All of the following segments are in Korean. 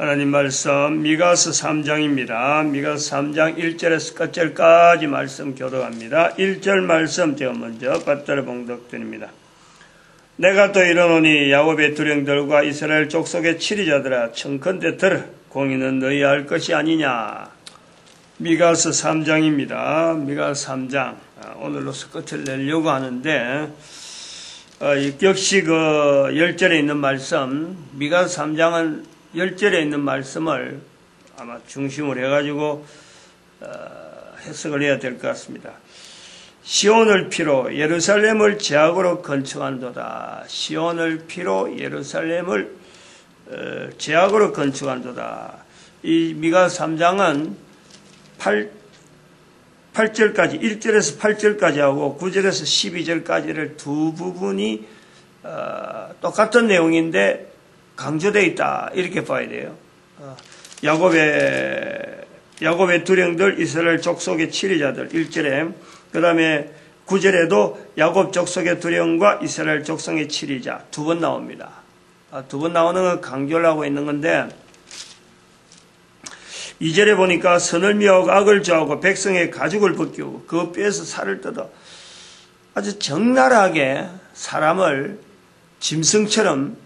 하나님 말씀 미가스 3장입니다. 미가스 3장 1절에서 끝절까지 말씀 교도합니다. 1절 말씀 제가 먼저 받들어 봉독드립니다. 내가 또 이르노니 야곱의 두령들과 이스라엘 족속의 치리자들아 청컨대 들 공의는 너희 할 것이 아니냐. 미가스 3장입니다. 미가스 3장 아, 오늘로서 끝을 내려고 하는데 어, 역시 그 10절에 있는 말씀 미가스 3장은 10절에 있는 말씀을 아마 중심으로 해가지고 어, 해석을 해야 될 것 같습니다. 시온을 피로 예루살렘을 제약으로 건축한도다. 시온을 피로 예루살렘을 어, 제약으로 건축한도다. 이 미가 3장은 8, 8절까지, 1절에서 8절까지 하고 9절에서 12절까지를 두 부분이 어, 똑같은 내용인데 강조되어 있다. 이렇게 봐야 돼요. 어, 야곱의, 야곱의 두령들, 이스라엘 족속의 치리자들, 1절에, 그 다음에 9절에도 야곱 족속의 두령과 이스라엘 족속의 치리자 두 번 나옵니다. 아, 두번 나오는 건 강조를 하고 있는 건데, 2절에 보니까 선을 미워하고 악을 좋아하고 백성의 가죽을 벗기고 그 뼈에서 살을 뜯어 아주 적나라하게 사람을 짐승처럼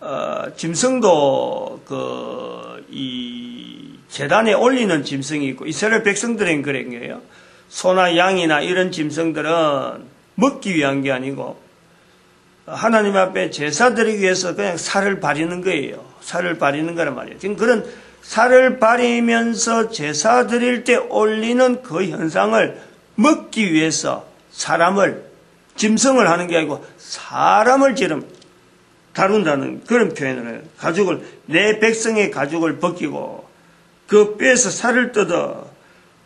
어, 짐승도 그 이 재단에 올리는 짐승이 있고 이스라엘 백성들은 그런 거예요. 소나 양이나 이런 짐승들은 먹기 위한 게 아니고 하나님 앞에 제사 드리기 위해서 그냥 살을 바리는 거예요. 살을 바리는 거란 말이에요. 지금 그런 살을 바리면서 제사 드릴 때 올리는 그 현상을 먹기 위해서 사람을 짐승을 하는 게 아니고 사람을 지름 다룬다는 그런 표현을 해요. 가죽을 내 백성의 가죽을 벗기고 그 뼈에서 살을 뜯어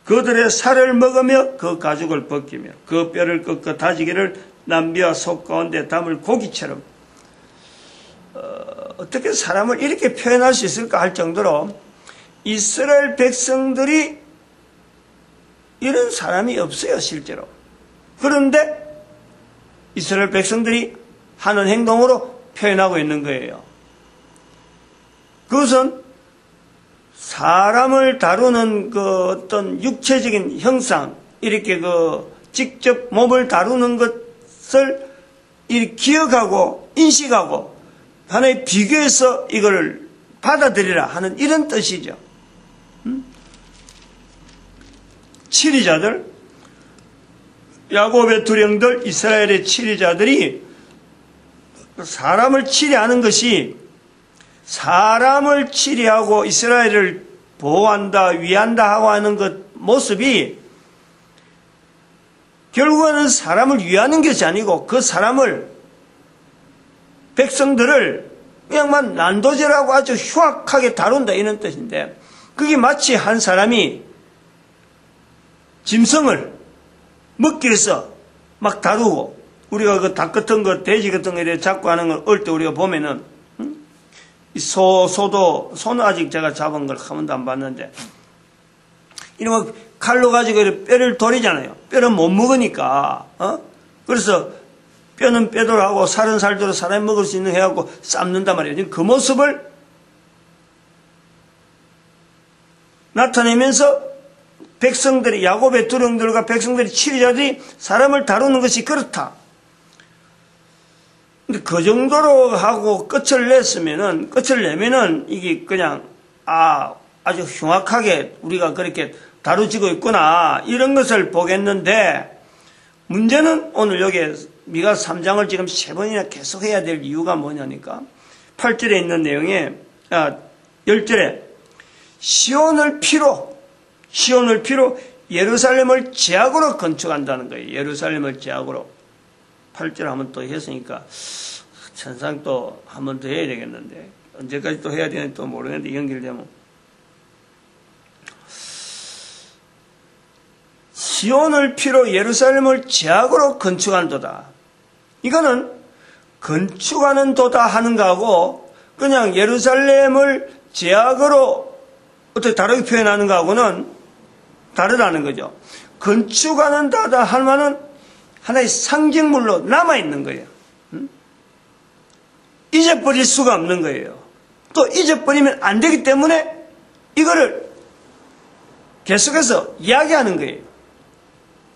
그들의 살을 먹으며 그 가죽을 벗기며 그 뼈를 꺾어 다지기를 남비와 속 가운데 담을 고기처럼 어, 떻게 사람을 이렇게 표현할 수 있을까 할 정도로 이스라엘 백성들이 이런 사람이 없어요 실제로 그런데 이스라엘 백성들이 하는 행동으로 표현하고 있는 거예요. 그것은 사람을 다루는 그 어떤 육체적인 형상, 이렇게 그 직접 몸을 다루는 것을 기억하고 인식하고 하나의 비교해서 이걸 받아들이라 하는 이런 뜻이죠. 음? 치리자들, 야곱의 두령들, 이스라엘의 치리자들이 사람을 치리하는 것이 사람을 치리하고 이스라엘을 보호한다, 위한다 하고 하는 것 모습이 결국에는 사람을 위하는 것이 아니고 그 사람을 백성들을 그냥만 난도질하고 아주 흉악하게 다룬다 이런 뜻인데 그게 마치 한 사람이 짐승을 먹기 위해서 막 다루고 우리가 그 닭 같은 거, 돼지 같은 거 이렇게 잡고 하는 걸 어릴 때 우리가 보면은 응? 소, 소도 소는 아직 제가 잡은 걸 한 번도 안 봤는데 이러면 칼로 가지고 뼈를 돌리잖아요. 뼈는 못 먹으니까 어? 그래서 뼈는 뼈대로 하고 살은 살대로 사람이 먹을 수 있는 해갖고 삶는단 말이에요. 그 모습을 나타내면서 백성들이 야곱의 두령들과 백성들이 치리자들이 사람을 다루는 것이 그렇다. 근데 그 정도로 하고 끝을 냈으면은, 끝을 내면은 이게 그냥, 아, 아주 흉악하게 우리가 그렇게 다루지고 있구나. 이런 것을 보겠는데, 문제는 오늘 여기 미가 3장을 지금 세 번이나 계속 해야 될 이유가 뭐냐니까. 8절에 있는 내용에, 아, 10절에, 시온을 피로, 시온을 피로 예루살렘을 제약으로 건축한다는 거예요. 예루살렘을 제약으로. 8절 한번 또 했으니까 천상 또 한 번 더 해야 되겠는데 언제까지 또 해야 되는지 또 모르겠는데 연결되면 시온을 피로 예루살렘을 제약으로 건축한도다. 이거는 건축하는 도다 하는 거하고 그냥 예루살렘을 제약으로 어떻게 다르게 표현하는 거하고는 다르다는 거죠. 건축하는 다다 할 만은 하나의 상징물로 남아있는 거예요. 잊어버릴 수가 없는 거예요. 또 잊어버리면 안 되기 때문에 이거를 계속해서 이야기하는 거예요.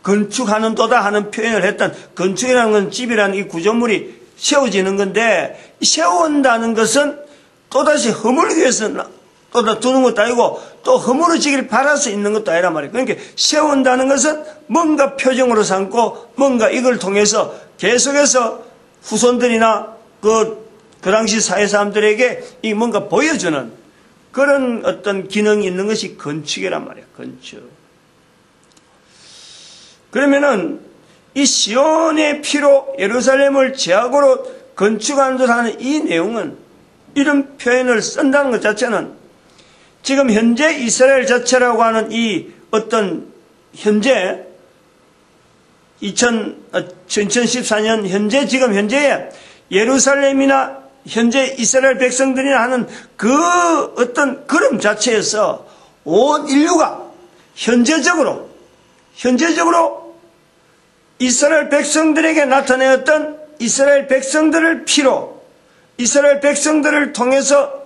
건축하는 도다 하는 표현을 했던 건축이라는 건 집이라는 이 구조물이 세워지는 건데 세운다는 것은 또다시 허물기 위해서 또다 두는 것도 아니고 또 허물어지기를 바라서 있는 것도 아니란 말이에요. 그러니까 세운다는 것은 뭔가 표정으로 삼고 뭔가 이걸 통해서 계속해서 후손들이나 그, 그 당시 사회 사람들에게 이 뭔가 보여주는 그런 어떤 기능이 있는 것이 건축이란 말이에요. 건축. 그러면은 이 시온의 피로 예루살렘을 제약으로 건축하는 듯 하는 이 내용은 이런 표현을 쓴다는 것 자체는 지금 현재 이스라엘 자체라고 하는 이 어떤 현재 2000, 2014년 현재 지금 현재의 예루살렘이나 현재 이스라엘 백성들이나 하는 그 어떤 그름 자체에서 온 인류가 현재적으로 현재적으로 이스라엘 백성들에게 나타내었던 이스라엘 백성들을 피로 이스라엘 백성들을 통해서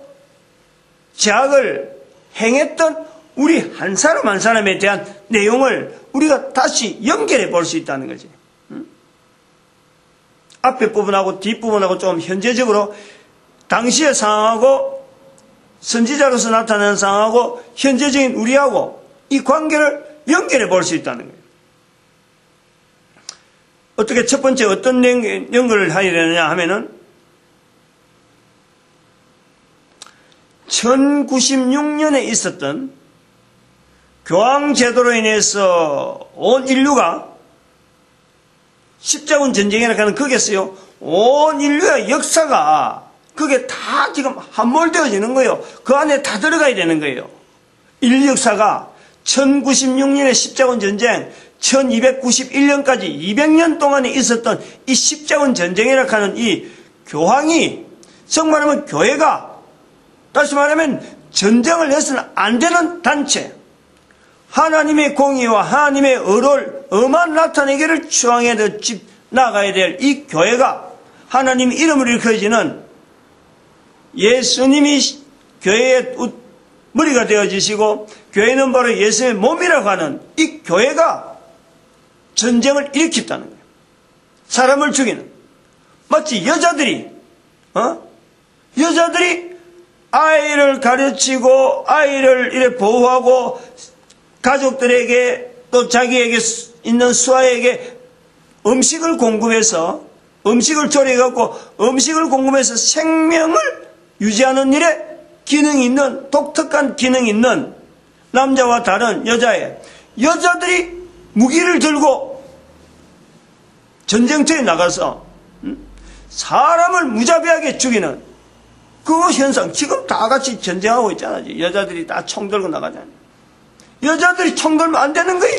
제약을 행했던 우리 한 사람 한 사람에 대한 내용을 우리가 다시 연결해 볼 수 있다는 거지. 앞에 부분하고 뒷부분하고 좀 현재적으로 당시의 상황하고 선지자로서 나타나는 상황하고 현재적인 우리하고 이 관계를 연결해 볼 수 있다는 거예요. 어떻게 첫 번째 어떤 연결을 하야 되느냐 하면은 1096년에 있었던 교황제도로 인해서 온 인류가 십자군 전쟁이라고 하는 거겠어요. 온 인류의 역사가 그게 다 지금 함몰되어지는 거예요. 그 안에 다 들어가야 되는 거예요. 인류 역사가 1096년의 십자군 전쟁, 1291년까지 200년 동안에 있었던 이 십자군 전쟁이라고 하는 이 교황이 정말 하면 교회가 다시 말하면 전쟁을 해서는 안 되는 단체 하나님의 공의와 하나님의 의를 엄한 나타내기를 추앙해야 될, 나가야 될 이 교회가 하나님 이름을 일컬어지는 예수님이 교회의 머리가 되어지시고 교회는 바로 예수의 몸이라고 하는 이 교회가 전쟁을 일으켰다는 거예요. 사람을 죽이는. 마치 여자들이, 어? 여자들이 아이를 가르치고 아이를 이래 보호하고 가족들에게 또 자기에게 있는 수아에게 음식을 공급해서 음식을 조리해갖고 음식을 공급해서 생명을 유지하는 일에 기능이 있는 독특한 기능이 있는 남자와 다른 여자의 여자들이 무기를 들고 전쟁터에 나가서 사람을 무자비하게 죽이는 그 현상 지금 다 같이 전쟁하고 있잖아요. 여자들이 다 총 들고 나가잖아요. 여자들이 총 들면 안 되는 거예요.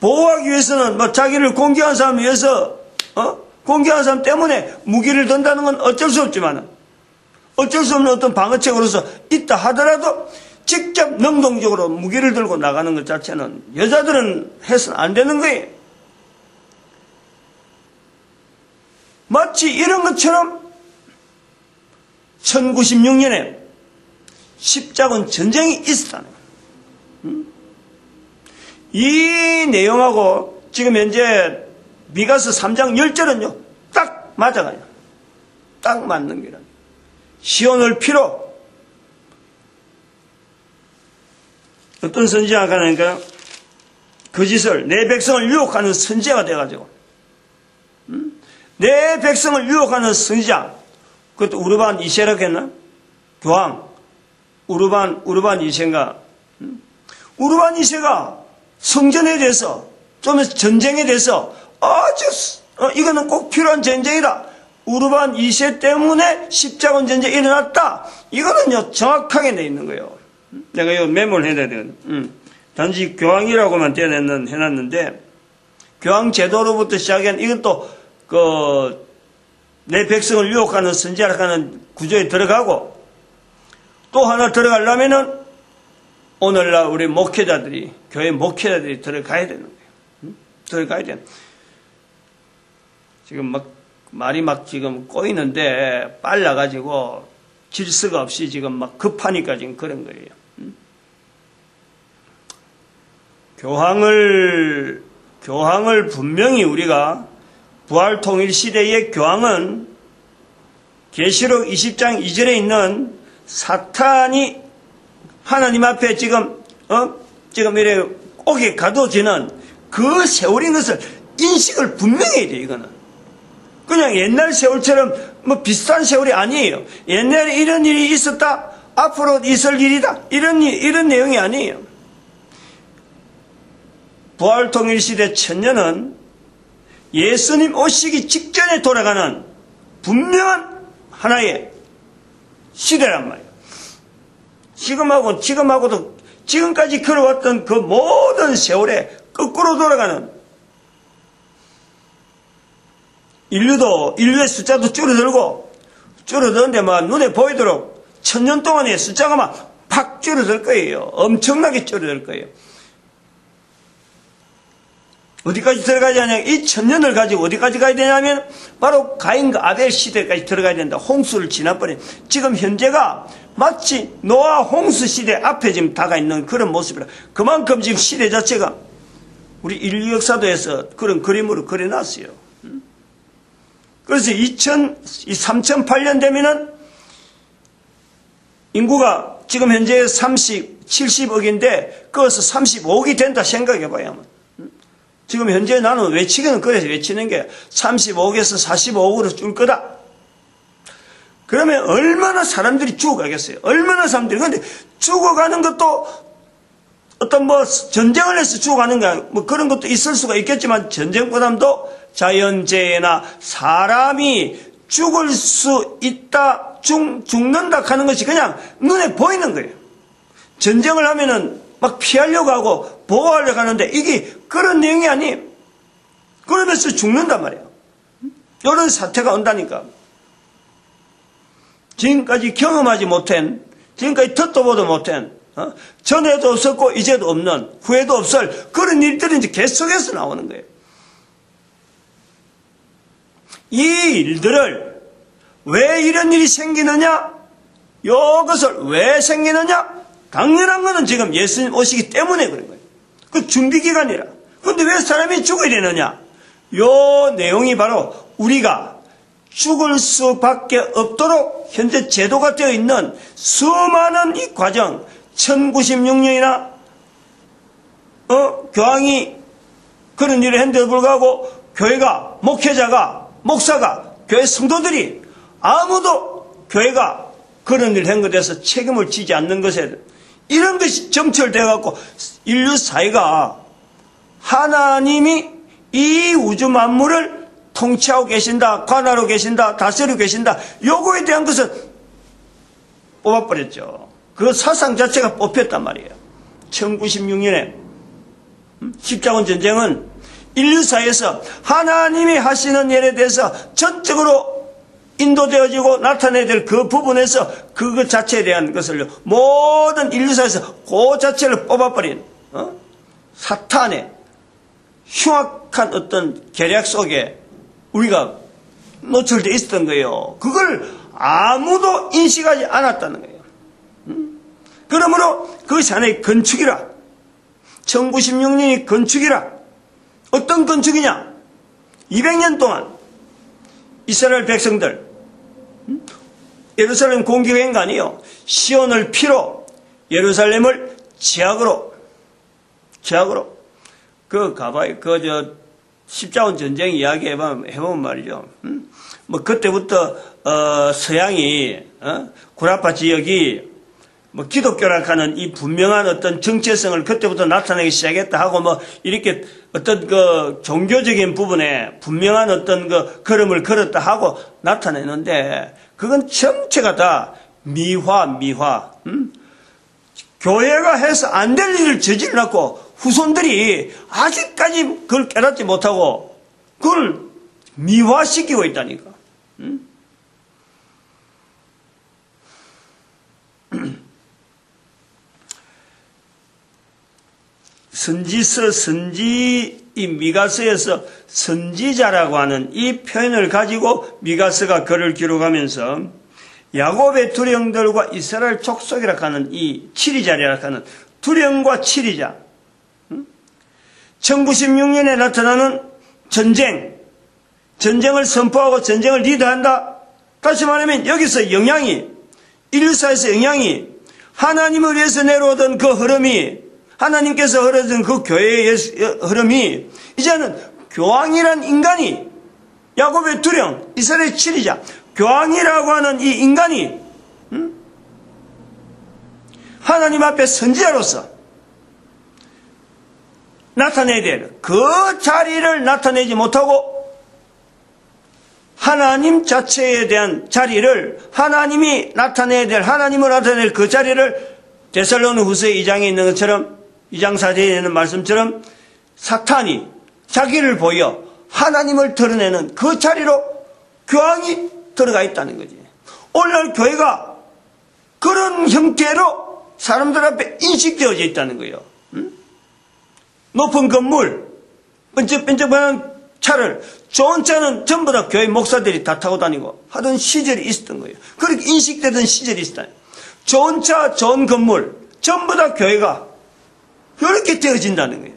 보호하기 위해서는 뭐 자기를 공격한 사람 위해서 어? 공격한 사람 때문에 무기를 든다는 건 어쩔 수 없지만 어쩔 수 없는 어떤 방어책으로서 있다 하더라도 직접 능동적으로 무기를 들고 나가는 것 자체는 여자들은 해서는 안 되는 거예요. 마치 이런 것처럼 1096년에 십자군 전쟁이 있었다는 거예요. 이 내용하고 지금 현재 미가스 3장 10절은요, 딱 맞아가요. 딱 맞는 거라. 시온을 피로 어떤 선지자가 하니까 그 짓을 내 백성을 유혹하는 선지자가 돼가지고 음? 내 백성을 유혹하는 선지자 그것도 우르반 이세라고 했나? 교황 우르반 우르반 이세인가? 음? 우르반 이세가 성전에 대해서 좀 전쟁에 대해서 아주 어, 이거는 꼭 필요한 전쟁이다. 우르반 2세 때문에 십자군 전쟁이 일어났다. 이거는요 정확하게 돼 있는 거예요. 내가 이거 메모를 해야 되는. 음. 단지 교황이라고만 떼어내는 해놨는데 교황 제도로부터 시작한 이것도 그 내 백성을 유혹하는 선지자라는 구조에 들어가고 또 하나 들어가려면은 오늘날 우리 목회자들이, 교회 목회자들이 들어가야 되는 거예요. 응? 들어가야 돼. 지금 막, 말이 막 지금 꼬이는데 빨라가지고 질서가 없이 지금 막 급하니까 지금 그런 거예요. 음? 교황을 교황을 분명히 우리가 부활 통일 시대의 교황은 계시록 20장 2절에 있는 사탄이 하나님 앞에 지금 어? 지금 이래 옥에 가둬지는 그 세월인 것을 인식을 분명히 해야 돼 이거는. 그냥 옛날 세월처럼 뭐 비슷한 세월이 아니에요. 옛날에 이런 일이 있었다 앞으로 있을 일이다 이런 일, 이런 내용이 아니에요. 부활통일 시대 천년은 예수님 오시기 직전에 돌아가는 분명한 하나의 시대란 말이에요. 지금하고, 지금하고도, 지금까지 걸어왔던 그 모든 세월에 거꾸로 돌아가는 인류도, 인류의 숫자도 줄어들고, 줄어드는데 막 눈에 보이도록 천년 동안의 숫자가 막 팍 줄어들 거예요. 엄청나게 줄어들 거예요. 어디까지 들어가야 되냐? 이 천년을 가지고 어디까지 가야 되냐면 바로 가인과 아벨 시대까지 들어가야 된다. 홍수를 지나버린 지금 현재가 마치 노아 홍수 시대 앞에 지금 다가 있는 그런 모습이라 그만큼 지금 시대 자체가 우리 인류 역사도에서 그런 그림으로 그려놨어요. 그래서 2000, 3008년 되면은 인구가 지금 현재 30, 70억인데 그것서 35억이 된다 생각해 봐야 만 지금 현재 나는 외치기는 그래서 외치는 게 35억에서 45억으로 줄 거다. 그러면 얼마나 사람들이 죽어가겠어요? 얼마나 사람들이. 근데 죽어가는 것도 어떤 뭐 전쟁을 해서 죽어가는 거, 뭐 그런 것도 있을 수가 있겠지만 전쟁보다도 자연재해나 사람이 죽을 수 있다, 죽, 죽는다 하는 것이 그냥 눈에 보이는 거예요. 전쟁을 하면은 막 피하려고 하고 보호하려고 하는데 이게 그런 내용이 아니에요. 그러면서 죽는단 말이에요. 이런 사태가 온다니까. 지금까지 경험하지 못한, 지금까지 듣도 보도 못한, 어? 전에도 없었고 이제도 없는, 후에도 없을 그런 일들이 이제 계속해서 나오는 거예요. 이 일들을 왜 이런 일이 생기느냐? 이것을 왜 생기느냐? 당연한 것은 지금 예수님 오시기 때문에 그런 거예요. 그 준비 기간이라. 그런데 왜 사람이 죽어야 되느냐? 요 내용이 바로 우리가 죽을 수밖에 없도록 현재 제도가 되어 있는 수많은 이 과정, 1096년이나 어, 교황이 그런 일을 했는데도 불구하고 교회가 목회자가 목사가 교회 성도들이 아무도 교회가 그런 일을 한 것에 대해서 책임을 지지 않는 것에 이런 것이 점철되어 갖고 인류 사회가 하나님이 이 우주 만물을 통치하고 계신다, 관하고 계신다, 다스리고 계신다. 요거에 대한 것은 뽑아버렸죠. 그 사상 자체가 뽑혔단 말이에요. 1996년에 음? 십자군 전쟁은 인류 사회에서 하나님이 하시는 일에 대해서 전적으로 인도되어지고 나타내야 될 그 부분에서 그 자체에 대한 것을 모든 인류사에서 그 자체를 뽑아버린 어? 사탄의 흉악한 어떤 계략 속에 우리가 노출되어 있었던 거예요. 그걸 아무도 인식하지 않았다는 거예요. 음? 그러므로 그것이 하나의 건축이라. 1996년이 건축이라. 어떤 건축이냐? 200년 동안 이스라엘 백성들 예루살렘 공격한 거 아니에요. 시온을 피로 예루살렘을 제약으로 제약으로 그 가봐요. 그 저 십자군 전쟁 이야기 해보면, 해보면 말이죠. 음? 뭐 그때부터 어, 서양이 어? 구라파 지역이 뭐 기독교라 하는 이 분명한 어떤 정체성을 그때부터 나타내기 시작했다 하고 뭐 이렇게 어떤 그 종교적인 부분에 분명한 어떤 그 걸음을 걸었다 하고 나타내는데 그건 전체가 다 미화 미화 음? 교회가 해서 안 될 일을 저질렀고 후손들이 아직까지 그걸 깨닫지 못하고 그걸 미화시키고 있다니까. 음? 선지서 선지 이 미가서에서 선지자라고 하는 이 표현을 가지고 미가서가 글을 기록하면서 야곱의 두령들과 이스라엘 족속이라 하는 이 치리자리라 하는 두령과 치리자 1096년에 나타나는 전쟁 전쟁을 선포하고 전쟁을 리드한다 다시 말하면 여기서 영향이 인류사에서 영향이 하나님을 위해서 내려오던 그 흐름이 하나님께서 흐르던 그 교회의 흐름이 이제는 교황이란 인간이 야곱의 두령 이스라엘 치리자 교황이라고 하는 이 인간이 음? 하나님 앞에 선지자로서 나타내야 될그 자리를 나타내지 못하고 하나님 자체에 대한 자리를 하나님이 나타내야 될 하나님을 나타낼 그 자리를 데살로니 후서 2장에 있는 것처럼 2장 4절에 있는 말씀처럼 사탄이 자기를 보여 하나님을 드러내는 그 자리로 교황이 들어가 있다는 거지. 오늘날 교회가 그런 형태로 사람들 앞에 인식되어져 있다는 거예요. 응? 높은 건물, 번쩍번쩍한 차를, 좋은 차는 전부 다 교회 목사들이 다 타고 다니고 하던 시절이 있었던 거예요. 그렇게 인식되던 시절이 있었다. 좋은 차, 좋은 건물, 전부 다 교회가 그렇게 되어진다는 거예요.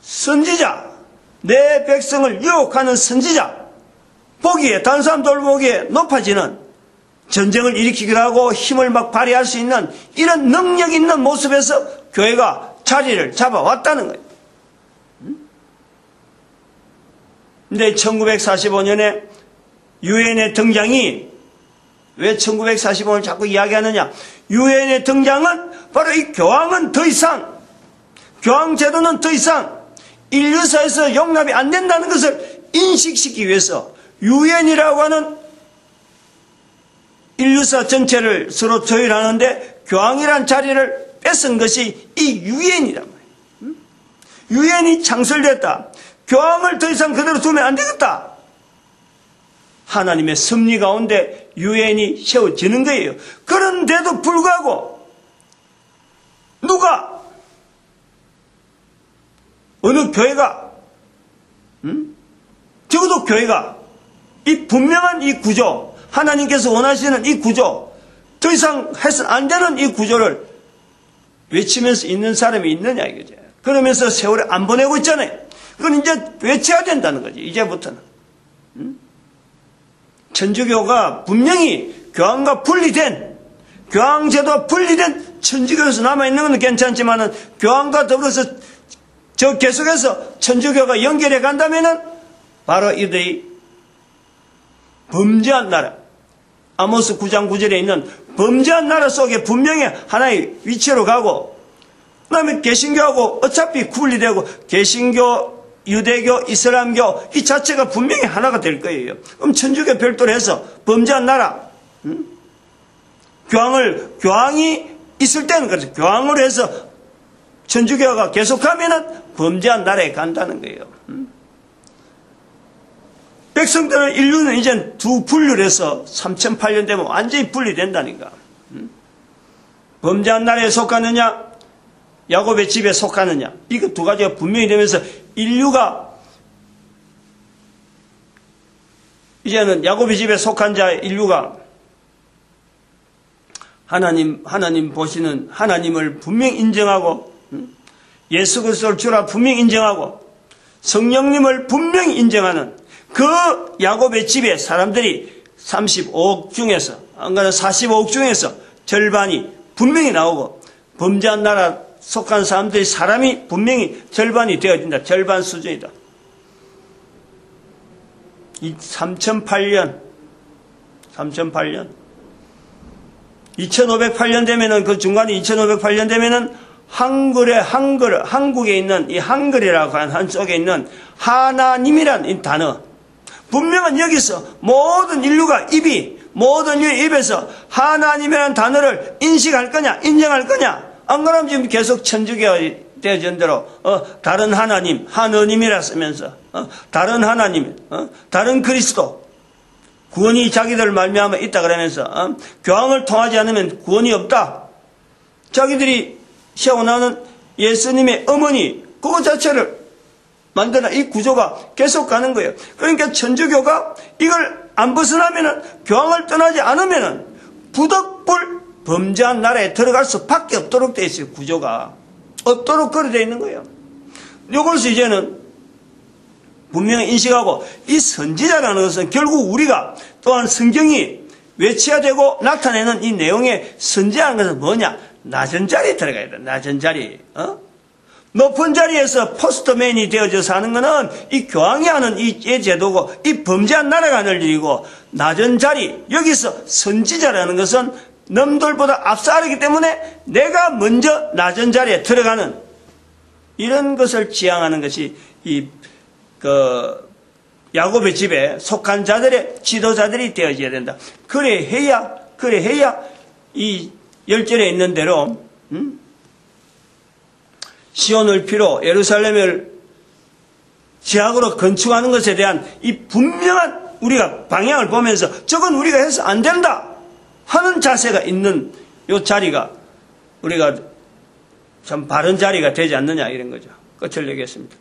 선지자, 내 백성을 유혹하는 선지자, 보기에 다른 사람들 보기에 높아지는 전쟁을 일으키기도 하고 힘을 막 발휘할 수 있는 이런 능력 있는 모습에서 교회가 자리를 잡아왔다는 거예요. 근데 1945년에 유엔의 등장이 왜 1945년을 자꾸 이야기하느냐? 유엔의 등장은 바로 이 교황은 더 이상 교황 제도는 더 이상 인류사에서 용납이 안 된다는 것을 인식시키기 위해서 유엔이라고 하는 인류사 전체를 서로 조율하는데 교황이란 자리를 뺏은 것이 이 유엔이란 말이에요. 유엔이 창설됐다. 교황을 더 이상 그대로 두면 안 되겠다. 하나님의 섭리 가운데 유엔이 세워지는 거예요. 그런데도 불구하고 누가 어느 교회가 음? 적어도 교회가 이 분명한 이 구조, 하나님께서 원하시는 이 구조, 더 이상 해서는 안 되는 이 구조를 외치면서 있는 사람이 있느냐 이거죠. 그러면서 세월에 안 보내고 있잖아요. 그건 이제 외쳐야 된다는 거지, 이제부터는. 음? 천주교가 분명히 교황과 분리된, 교황제도와 분리된 천주교에서 남아있는 건 괜찮지만 은 교황과 더불어서 저 계속해서 천주교가 연결해 간다면은 바로 이들이 범죄한 나라, 아모스 9장 9절에 있는 범죄한 나라 속에 분명히 하나의 위치로 가고, 그 다음에 개신교하고 어차피 분리되고, 개신교, 유대교, 이슬람교 이 자체가 분명히 하나가 될 거예요. 그럼 천주교 별도로 해서 범죄한 나라, 음? 교황을, 교황이 있을 때는 그렇죠. 교황으로 해서 천주교가 계속하면은 범죄한 나라에 간다는 거예요. 음? 백성들은 인류는 이제 두 분류를 해서 3008년 되면 완전히 분리된다니까. 범죄한 나라에 속하느냐, 야곱의 집에 속하느냐. 이거 두 가지가 분명히 되면서 인류가 이제는 야곱의 집에 속한 자 인류가 하나님, 하나님 보시는 하나님을 분명 인정하고, 예수 그리스도를 주라 분명 인정하고, 성령님을 분명히 인정하는 그 야곱의 집에 사람들이 35억 중에서 안가는 45억 중에서 절반이 분명히 나오고 범죄한 나라 속한 사람들이 사람이 분명히 절반이 되어진다. 절반 수준이다. 이 3008년 3008년 2508년 되면은 그 중간에 2508년 되면은 한글에 한글 한국에 있는 이 한글이라고 하는 한쪽에 있는 하나님이란 이 단어 분명한 여기서 모든 인류가 입이 모든 인류의 입에서 하나님이라는 단어를 인식할 거냐 인정할 거냐. 안 그러면 지금 계속 천주교 대전 대로 어, 다른 하나님 하느님이라 쓰면서 어, 다른 하나님 어, 다른 그리스도. 구원이 자기들 말미암아 있다 그러면서 어, 교황을 통하지 않으면 구원이 없다. 자기들이 세워나는 예수님의 어머니 그거 자체를 만드나 이 구조가 계속 가는 거예요. 그러니까 천주교가 이걸 안 벗어나면은 교황을 떠나지 않으면은 부덕불 범죄한 나라에 들어갈 수밖에 없도록 돼 있어요. 구조가 없도록 그래 돼 있는 거예요. 이것을 이제는 분명히 인식하고 이 선지자라는 것은 결국 우리가 또한 성경이 외쳐야 되고 나타내는 이 내용의 선지자라는 것은 뭐냐? 낮은 자리에 들어가야 돼. 낮은 자리. 어? 높은 자리에서 포스트맨이 되어져 사는 것은 이 교황이 하는 이 제도고 이 범죄한 나라가 하는 일이고 낮은 자리 여기서 선지자라는 것은 남들보다 앞서가기 때문에 내가 먼저 낮은 자리에 들어가는 이런 것을 지향하는 것이 이 그 야곱의 집에 속한 자들의 지도자들이 되어져야 된다. 그래 해야 그래 해야 이 열절에 있는 대로 음? 시온을 피로 예루살렘을 지하으로 건축하는 것에 대한 이 분명한 우리가 방향을 보면서 저건 우리가 해서 안 된다 하는 자세가 있는 요 자리가 우리가 참 바른 자리가 되지 않느냐 이런 거죠. 끝을 내겠습니다.